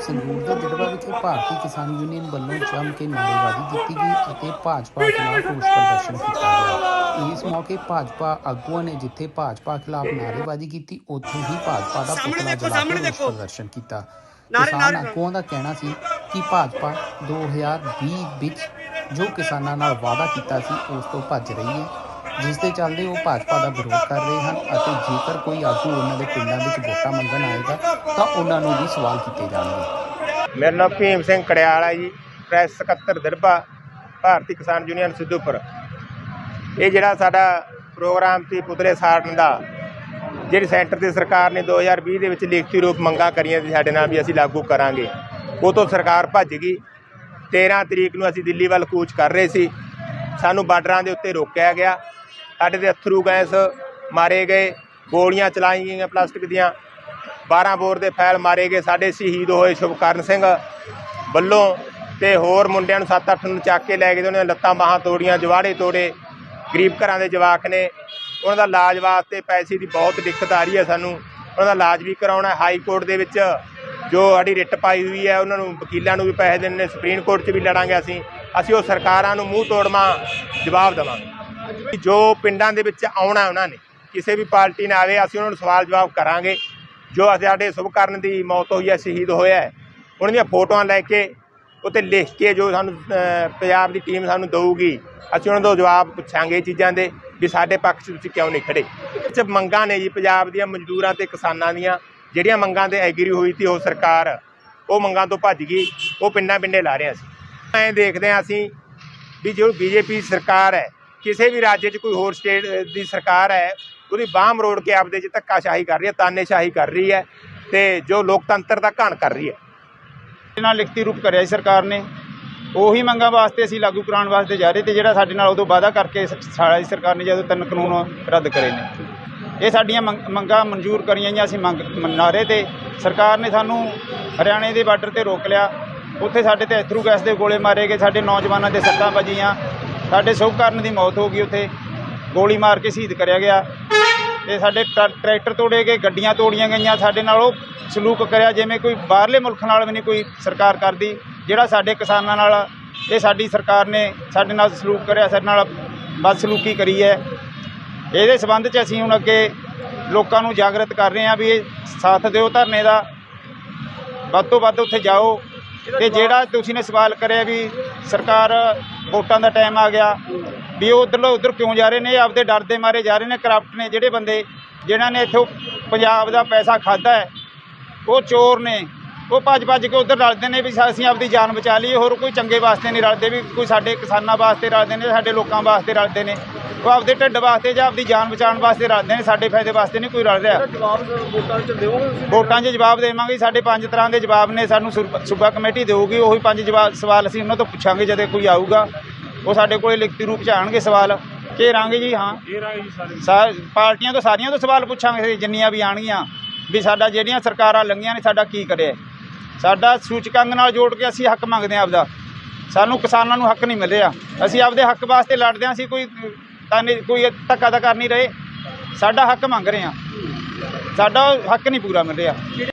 ਸੰਗਰੂਰ ਦੇ ਦਿੜਵਾ ਵਿਖੇ ਭਾਰਤੀ ਕਿਸਾਨ ਯੂਨੀਅਨ ਵੱਲੋਂ ਜੰਮ ਕੇ ਨਾਅਰੇਬਾਜ਼ੀ ਕੀਤੀ ਗਈ ਅਤੇ ਭਾਜਪਾ ਖਿਲਾਫ ਰੋਸ ਪ੍ਰਦਰਸ਼ਨ ਕੀਤਾ ਗਿਆ। ਇਸ ਮੌਕੇ ਭਾਜਪਾ ਆਗੂਆਂ ਨੇ ਜਿੱਥੇ ਭਾਜਪਾ ਖਿਲਾਫ ਨਾਅਰੇਬਾਜ਼ੀ ਕੀਤੀ ਉੱਥੇ ਹੀ ਭਾਜਪਾ ਦਾ ਪੁਤਲਾ ਜਲਾ ਕੇ ਰੋਸ। ਪ੍ਰਦਰਸ਼ਨ ਕੀਤਾ। ਕਿਸਾਨ ਆਗੂਆਂ ਦਾ ਕਹਿਣਾ ਸੀ ਕਿ ਭਾਜਪਾ 2020 ਵਿੱਚ ਜੋ ਕਿਸਾਨਾਂ ਨਾਲ ਵਾਅਦਾ ਕੀਤਾ ਸੀ ਉਸ ਤੋਂ ਭੱਜ ਰਹੀ ਹੈ। ਜਿਸ ਦੇ ਚੱਲਦੇ ਉਹ ਭਾਜਪਾ ਦਾ ਵਿਰੋਧ ਕਰ ਰਹੇ ਹਨ ਅਤੇ ਜੇਕਰ ਕੋਈ ਆਗੂ ਉਹਨਾਂ ਦੇ ਪਿੰਡਾਂ ਵਿੱਚ ਵੋਟਾਂ ਮੰਗਣ ਆਏਗਾ, ਤਾਂ ਉਹਨਾਂ ਨੂੰ ਵੀ ਸਵਾਲ ਕੀਤੇ ਜਾਣਗੇ। ਮੇਰਾ ਨਾਮ ਭੀਮ ਸਿੰਘ ਕੜਿਆਲ ਹੈ ਜੀ, ਪ੍ਰੈਸ ਸਕੱਤਰ ਦਰਬਾ ਭਾਰਤੀ ਕਿਸਾਨ ਯੂਨੀਅਨ ਸਿੱਧੂਪੁਰ। ਇਹ ਜਿਹੜਾ ਸਾਡਾ ਪ੍ਰੋਗਰਾਮ ਸੀ ਪੁਤਲੇ ਸਾੜਨ ਦਾ, ਜਿਹੜੀ ਸੈਂਟਰ ਦੀ ਸਰਕਾਰ ਨੇ 2020 ਦੇ ਵਿੱਚ ਲਿਖਤੀ ਰੂਪ ਮੰਗਾਂ ਕਰੀਆਂ ਸੀ ਸਾਡੇ ਨਾਲ ਵੀ ਅਸੀਂ ਲਾਗੂ ਕਰਾਂਗੇ। ਉਹ ਤੋਂ ਸਰਕਾਰ ਭੱਜ ਗਈ। 13 ਤਰੀਕ ਨੂੰ ਅਸੀਂ ਦਿੱਲੀ ਵੱਲ ਕੂਚ ਕਰ ਰਹੇ ਸੀ। ਸਾਨੂੰ ਬਾਰਡਰਾਂ ਦੇ ਉੱਤੇ ਰੋਕਿਆ ਗਿਆ। ਸਾਡੇ ਦੇ ਅਥਰੂ ਗੈਸ ਮਾਰੇ ਗਏ, ਗੋਲੀਆਂ ਚਲਾਈਆਂ ਗਈਆਂ ਪਲਾਸਟਿਕ ਦੀਆਂ। 12 ਬੋਰ ਦੇ ਫੈਲ ਮਾਰੇ ਗਏ, ਸਾਡੇ ਸ਼ਹੀਦ ਹੋਏ ਸ਼ੁਭਕਰਨ ਸਿੰਘ ਵੱਲੋਂ ਤੇ ਹੋਰ ਮੁੰਡਿਆਂ ਨੂੰ 7-8 ਨੂੰ ਚੱਕ ਕੇ ਲੈ ਗਏ ਉਹਨਾਂ ਨੇ ਲੱਤਾਂ ਬਾਹਾਂ ਤੋੜੀਆਂ, ਜਵਾੜੇ ਤੋੜੇ। ਗਰੀਬ ਘਰਾਂ ਦੇ ਜਵਾਕ ਨੇ। ਉਹਨਾਂ ਦਾ ਇਲਾਜ ਵਾਸਤੇ ਪੈਸੇ ਦੀ ਬਹੁਤ ਦਿੱਕਤ ਆ ਰਹੀ ਹੈ ਸਾਨੂੰ। ਉਹਨਾਂ ਦਾ ਇਲਾਜ ਵੀ ਕਰਾਉਣਾ ਹਾਈ ਕੋਰਟ ਦੇ ਵਿੱਚ ਜੋ ਸਾਡੀ ਰਿਟ ਪਾਈ ਹੋਈ ਹੈ, ਉਹਨਾਂ ਨੂੰ ਵਕੀਲਾਂ ਨੂੰ ਵੀ ਪੈਸੇ ਦੇਣੇ ਨੇ। ਸੁਪਰੀਮ ਕੋਰਟ 'ਚ ਵੀ ਲੜਾਂਗੇ ਅਸੀਂ। ਅਸੀਂ ਉਹ ਸਰਕਾਰਾਂ ਨੂੰ ਮੂੰਹ ਤੋੜਮਾ ਜਵਾਬ ਦੇਵਾਂਗੇ। ਜੋ ਪਿੰਡਾਂ ਦੇ ਵਿੱਚ ਆਉਣਾ ਉਹਨਾਂ ਨੇ, ਕਿਸੇ ਵੀ ਪਾਰਟੀ ਨਾਲ ਆਵੇ, ਅਸੀਂ ਉਹਨਾਂ ਨੂੰ ਸਵਾਲ ਜਵਾਬ ਕਰਾਂਗੇ। ਜੋ ਸਾਡੇ ਸੁਭਕਰਨ ਦੀ ਮੌਤ ਹੋਈ ਹੈ, ਸ਼ਹੀਦ ਹੋਇਆ ਹੈ, ਉਹਨਾਂ ਦੀਆਂ ਫੋਟੋਆਂ ਲੈ ਕੇ, ਉੱਤੇ ਲਿਖ ਕੇ ਜੋ ਸਾਨੂੰ ਪੰਜਾਬ ਦੀ ਟੀਮ ਸਾਨੂੰ ਦਊਗੀ, ਅਸੀਂ ਉਹਨਾਂ ਤੋਂ ਜਵਾਬ ਪੁੱਛਾਂਗੇ ਇਹ ਚੀਜ਼ਾਂ ਦੇ ਵੀ ਸਾਡੇ ਪੱਖ 'ਚ ਤੁਸੀਂ ਕਿਉਂ ਨਹੀਂ ਖੜੇ। ਇਹ ਮੰਗਾਂ ਨੇ ਜੀ, ਪੰਜਾਬ ਦੀਆਂ ਮਜ਼ਦੂਰਾਂ ਤੇ ਕਿਸਾਨਾਂ ਦੀਆਂ, ਜਿਹੜੀਆਂ ਮੰਗਾਂ ਤੇ ਐਗਰੀ ਹੋਈ ਸੀ ਉਹ ਸਰਕਾਰ, ਉਹ ਮੰਗਾਂ ਤੋਂ ਭੱਜ ਗਈ, ਉਹ ਪਿੰਡਾਂ ਪਿੰਡੇ ਲਾ ਰਹੇ ਸੀ। ਐਂ ਦੇਖਦੇ ਹਾਂ ਅਸੀਂ ਵੀ ਜੋ ਬੀਜੇਪੀ ਸਰਕਾਰ ਹੈ ਕਿਸੇ ਵੀ ਰਾਜ 'ਚ ਕੋਈ ਹੋਰ ਸਟੇਟ ਦੀ ਸਰਕਾਰ ਹੈ, ਉਹਦੀ ਬਾਹਮ ਮਰੋੜ ਕੇ ਆਪਦੇ 'ਚ ਧੱਕਾਸ਼ਾਹੀ ਕਰ ਰਹੀ ਹੈ, ਤਾਨੇਸ਼ਾਹੀ ਕਰ ਰਹੀ ਹੈ ਤੇ ਜੋ ਲੋਕਤੰਤਰ ਦਾ ਘਾਣ ਕਰ ਰਹੀ ਹੈ। ਨਾਲ ਲਿਖਤੀ ਰੂਪ ਕਰਿਆ ਸੀ ਸਰਕਾਰ ਨੇ, ਉਹੀ ਮੰਗਾਂ ਵਾਸਤੇ ਅਸੀਂ ਲਾਗੂ ਕਰਾਉਣ ਵਾਸਤੇ ਜਾ ਰਹੇ ਤੇ ਜਿਹੜਾ ਸਾਡੇ ਨਾਲ ਉਦੋਂ ਵਾਅਦਾ ਕਰਕੇ ਸਾਡੀ ਸਰਕਾਰ ਨੇ ਜਦੋਂ ਤਿੰਨ ਕਾਨੂੰਨ ਰੱਦ ਕਰੇ ਨੇ। ਇਹ ਸਾਡੀਆਂ ਮੰਗ- ਮੰਗਾਂ ਮਨਜ਼ੂਰ ਕਰੀਆਂ ਜਾਂ ਅਸੀਂ ਮੰਗ ਮਨਾ ਰਹੇ ਤੇ ਸਰਕਾਰ ਨੇ ਸਾਨੂੰ ਹਰਿਆਣੇ ਦੇ ਬਾਰਡਰ ਤੇ ਰੋਕ ਲਿਆ। ਉੱਥੇ ਸਾਡੇ ਤੇ ਐਥਰੂ ਗੈਸ ਦੇ ਗੋਲੇ ਮਾਰੇ ਗਏ, ਸਾਡੇ ਨੌਜਵਾਨਾਂ ਦੇ ਸੱਟਾਂ ਵੱਜੀਆਂ ਸਾਡੇ ਸੁਖਕਰਨ ਦੀ ਮੌਤ ਹੋ ਗਈ ਉੱਥੇ। ਗੋਲੀ ਮਾਰ ਕੇ ਸ਼ਹੀਦ ਕਰਿਆ ਗਿਆ। ਤੇ ਸਾਡੇ ਟਰ- ਟਰੈਕਟਰ ਤੋੜੇ ਗਏ, ਗੱਡੀਆਂ ਤੋੜੀਆਂ ਗਈਆਂ। ਸਾਡੇ ਨਾਲ ਉਹ ਸਲੂਕ ਕਰਿਆ ਜਿਵੇਂ ਕੋਈ ਬਾਹਰਲੇ ਮੁਲਕ ਨਾਲ ਵੀ ਨਹੀਂ ਕੋਈ ਸਰਕਾਰ ਕਰਦੀ, ਜਿਹੜਾ ਸਾਡੇ ਕਿਸਾਨਾਂ ਨਾਲ ਇਹ ਸਾਡੀ ਸਰਕਾਰ ਨੇ ਸਾਡੇ ਨਾਲ ਸਲੂਕ ਕਰਿਆ, ਸਾਡੇ ਨਾਲ ਬਦਸਲੂਕੀ ਕਰੀ ਹੈ। ਇਹਦੇ ਸਬੰਧ 'ਚ ਅਸੀਂ ਹੁਣ ਅੱਗੇ ਲੋਕਾਂ ਨੂੰ ਜਾਗਰਤ ਕਰ ਰਹੇ ਹਾਂ ਵੀ ਇਹ ਸਾਥ ਦਿਓ ਧਰਨੇ ਦਾ। ਵੱਧ ਤੋਂ ਵੱਧ ਉੱਥੇ ਜਾਓ। ਤੇ ਜਿਹੜਾ ਤੁਸੀਂ ਨੇ ਸਵਾਲ ਕਰਿਆ ਵੀ ਸਰਕਾਰ ਵੋਟਾਂ ਦਾ ਟਾਈਮ ਆ ਗਿਆ। ਵੀ ਉਹ ਉਧਰੋਂ ਉਧਰ ਕਿਉਂ ਜਾ ਰਹੇ ਨੇ? ਆਪਦੇ ਡਰ ਦੇ ਮਾਰੇ ਜਾ ਰਹੇ ਨੇ। ਕਰਪਟ ਨੇ ਜਿਹੜੇ ਬੰਦੇ ਜਿਨ੍ਹਾਂ ਨੇ ਇੱਥੋਂ ਪੰਜਾਬ ਦਾ ਪੈਸਾ ਖਾਦਾ ਹੈ, ਉਹ ਚੋਰ ਨੇ। ਉਹ ਭੱਜ ਭੱਜ ਕੇ ਉਧਰ ਰਲਦੇ ਨੇ ਵੀ ਅਸੀਂ ਆਪਦੀ ਜਾਨ ਬਚਾ ਲਈਏ। ਹੋਰ ਕੋਈ ਚੰਗੇ ਵਾਸਤੇ ਨਹੀਂ ਰਲਦੇ ਵੀ ਕੋਈ ਸਾਡੇ ਕਿਸਾਨਾਂ ਵਾਸਤੇ ਰਲਦੇ ਨੇ ਸਾਡੇ ਲੋਕਾਂ ਵਾਸਤੇ ਰਲਦੇ ਨੇ। ਉਹ ਆਪਦੇ ਢਿੱਡ ਵਾਸਤੇ ਜਾਂ ਆਪਦੀ ਜਾਨ ਬਚਾਉਣ ਵਾਸਤੇ ਰਲਦੇ ਨੇ ਸਾਡੇ ਫਾਇਦੇ ਵਾਸਤੇ ਨਹੀਂ ਕੋਈ ਰਲ ਰਿਹਾ ਵੋਟਾਂ 'ਚ ਜਵਾਬ ਦੇਵਾਂਗੇ ਸਾਡੇ ਪੰਜ ਤਰ੍ਹਾਂ ਦੇ ਜਵਾਬ ਨੇ ਸਾਨੂੰ ਸੂਬਾ ਕਮੇਟੀ ਦੇਊਗੀ ਉਹੀ ਪੰਜ ਜਵਾਬ ਸਵਾਲ ਅਸੀਂ ਉਹਨਾਂ ਤੋਂ ਪੁੱਛਾਂਗੇ ਜਦੋਂ ਕੋਈ ਆਊਗਾ। ਉਹ ਸਾਡੇ ਕੋਲੇ ਲਿਖਤੀ ਰੂਪ 'ਚ ਆਣਗੇ ਸਵਾਲ। ਘੇਰਾਂਗੇ ਜੀ ਹਾਂ। ਪਾਰਟੀਆਂ ਤੋਂ ਸਾਰੀਆਂ ਤੋਂ ਸਵਾਲ ਪੁੱਛਾਂਗੇ ਜਿੰਨੀਆਂ ਵੀ ਆਣਗੀਆਂ ਵੀ ਸਾਡਾ ਜਿਹੜੀਆਂ ਸਰਕਾਰਾਂ ਲੰਗੀਆਂ ਨੇ ਸਾਡਾ ਕੀ ਕਰਿਆ ਸਾਡਾ ਸੂਚਕਾਂਕ ਨਾਲ ਜੋੜ ਕੇ ਅਸੀਂ ਹੱਕ ਮੰਗਦੇ ਹਾਂ ਆਪਦਾ। ਸਾਨੂੰ ਕਿਸਾਨਾਂ ਨੂੰ ਹੱਕ ਨਹੀਂ ਮਿਲ ਰਿਹਾ ਅਸੀਂ ਆਪਦੇ ਹੱਕ ਵਾਸਤੇ ਲੜਦੇ ਹਾਂ ਅਸੀਂ ਕੋਈ ਤਾਂ ਨਹੀਂ, ਕੋਈ ਧੱਕਾ ਤਾਂ ਕਰ ਨਹੀਂ ਰਹੇ। ਸਾਡਾ ਹੱਕ ਮੰਗ ਰਹੇ ਹਾਂ। ਸਾਡਾ ਹੱਕ ਨਹੀਂ ਪੂਰਾ ਮਿਲ ਰਿਹਾ।